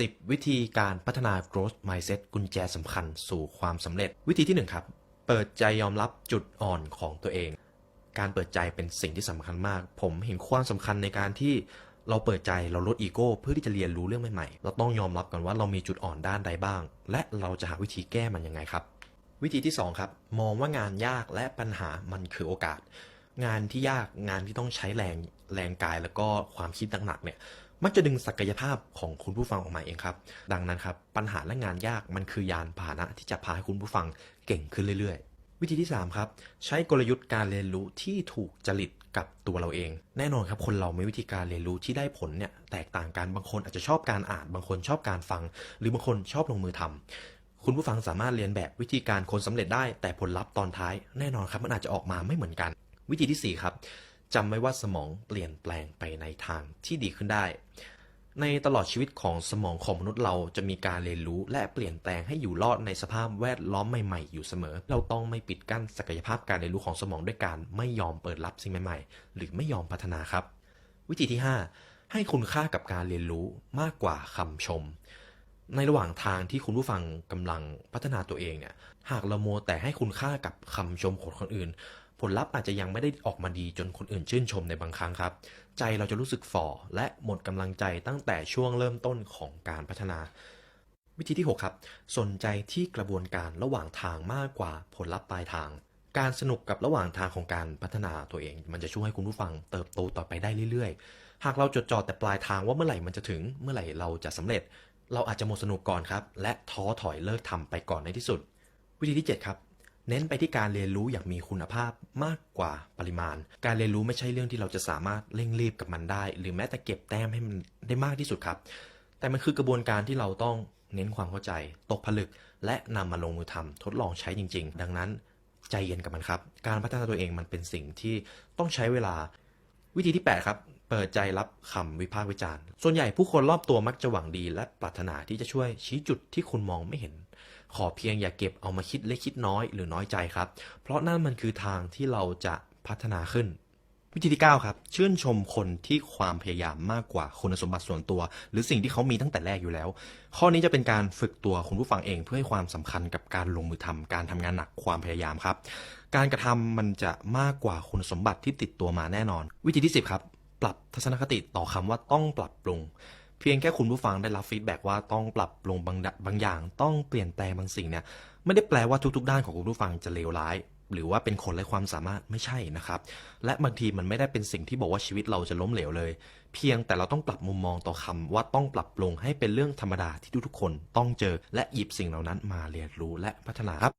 10 วิธีการพัฒนา growth mindset กุญแจสำคัญสู่ความสำเร็จ วิธีที่ 1 ครับ เปิดใจยอมรับจุดอ่อนของตัวเอง การเปิดใจเป็นสิ่งที่สำคัญมาก ผมเห็นความสำคัญในการที่เราเปิดใจเราลดอีโก้เพื่อที่จะเรียนรู้เรื่องใหม่ๆ เราต้องยอมรับกันว่าเรามีจุดอ่อนด้านใดบ้าง และเราจะหาวิธีแก้มันยังไงครับ วิธีที่ 2 ครับ มองว่างานยากและปัญหามันคือโอกาส งานที่ยากงานที่ต้องใช้แรงแรงกายแล้วก็ความคิดหนักๆเนี่ย มักจะดึงศักยภาพของคุณผู้ฟังออกมาเองครับ ดังนั้นครับปัญหาและงานยากมันคือยานพาหนะที่จะพาให้คุณผู้ฟังเก่งขึ้นเรื่อย ๆ วิธีที่ 3 ครับ ใช้กลยุทธ์การเรียนรู้ที่ถูกจริตกับตัวเราเอง แน่นอนครับคนเรามีวิธีการเรียนรู้ที่ได้ผลเนี่ยแตกต่างกันบางคนอาจจะชอบการอ่าน บางคนชอบการฟัง หรือบางคนชอบลงมือทำคุณผู้ฟังสามารถเรียนแบบวิธีการคนสำเร็จได้แต่ผลลัพธ์ตอนท้าย แน่นอนครับมันอาจจะออกมาไม่เหมือนกัน วิธีที่ 4 ครับ จำไว้ว่าสมองเปลี่ยนแปลงไปในทางที่ดีขึ้นได้ ในตลอดชีวิตของสมองของมนุษย์เราจะมีการเรียนรู้และเปลี่ยนแปลงให้อยู่รอดในสภาพแวดล้อมใหม่ๆ อยู่เสมอ เราต้องไม่ปิดกั้นศักยภาพการเรียนรู้ของสมองด้วยการไม่ยอมเปิดรับสิ่งใหม่ๆ หรือไม่ยอมพัฒนาครับ วิธีที่ 5 ให้คุณค่ากับการเรียนรู้มากกว่าคำชมในระหว่างทางที่คุณผู้ฟังกำลังพัฒนาตัวเองเนี่ย หากเราโมแต่ให้คุณค่ากับคำชมของคนอื่น ผลลัพธ์อาจจะยังไม่ได้ออกมาดีจนคนอื่นชื่นชมในบางครั้งครับ ใจเราจะรู้สึกฝ่อและหมดกำลังใจตั้งแต่ช่วงเริ่มต้นของการพัฒนา วิธีที่ 6 ครับ สนใจที่กระบวนการระหว่างทางมากกว่าผลลัพธ์ปลายทาง การสนุกกับระหว่างทางของการพัฒนาตัวเอง มันจะช่วยให้คุณผู้ฟังเติบโตต่อไปได้เรื่อยๆ หากเราจดจ่อแต่ปลายทางว่าเมื่อไหร่มันจะถึงเมื่อไหร่เราจะสำเร็จ เราอาจจะหมดสนุกก่อนครับ และท้อถอยเลิกทำไปก่อนในที่สุด วิธีที่ 7 ครับ เน้นไปที่การเรียนรู้อย่างมีคุณภาพมากกว่าปริมาณ การเรียนรู้ไม่ใช่เรื่องที่เราจะสามารถเร่งรีบกับมันได้ หรือแม้แต่เก็บแต้มให้มันได้มากที่สุดครับ แต่มันคือกระบวนการที่เราต้องเน้นความเข้าใจ ตกผลึก และนำมาลงมือทำทดลองใช้จริง ๆ ดังนั้นใจเย็นกับมันครับ การพัฒนาตัวเองมันเป็นสิ่งที่ต้องใช้เวลา วิธีที่ 8 ครับ เปิดใจรับคำวิพากษ์วิจารณ์ ส่วนใหญ่ผู้คนรอบตัวมักจะหวังดี และปรารถนาที่จะช่วยชี้จุดที่คุณมองไม่เห็น ขอเพียงอย่าเก็บเอามาคิดเล็กคิดน้อยหรือน้อยใจครับ เพราะนั่นมันคือทางที่เราจะพัฒนาขึ้นวิธีที่ 9 ครับ ชื่นชมคนที่ความพยายามมากกว่าคุณสมบัติส่วนตัว หรือสิ่งที่เขามีตั้งแต่แรกอยู่แล้ว ข้อนี้จะเป็นการฝึกตัวคุณผู้ฟังเองเพื่อให้ความสำคัญกับการลงมือทำการทำงานหนักความพยายามครับ การกระทำมันจะมากกว่าคุณสมบัติที่ติดตัวมาแน่นอน วิธีที่ 10 ครับ ปรับทัศนคติต่อคำว่าต้องปรับปรุง เพียงแค่คุณผู้ฟังได้รับฟีดแบ็กว่าต้องปรับปรุงบางดบางอย่าง ต้องเปลี่ยนแปลงบางสิ่งเนี่ยไม่ได้แปลว่าทุกๆ ด้านของคุณผู้ฟังจะเลวร้าย หรือว่าเป็นคนไร้ความสามารถไม่ใช่นะครับ และบางทีมันไม่ได้เป็นสิ่งที่บอกว่าชีวิตเราจะล้มเหลวเลย เพียงแต่เราต้องปรับมุมมองต่อคำว่าต้องปรับปรุงให้เป็นเรื่องธรรมดาที่ทุกๆคนต้องเจอ และหยิบสิ่งเหล่านั้นมาเรียนรู้และพัฒนาครับ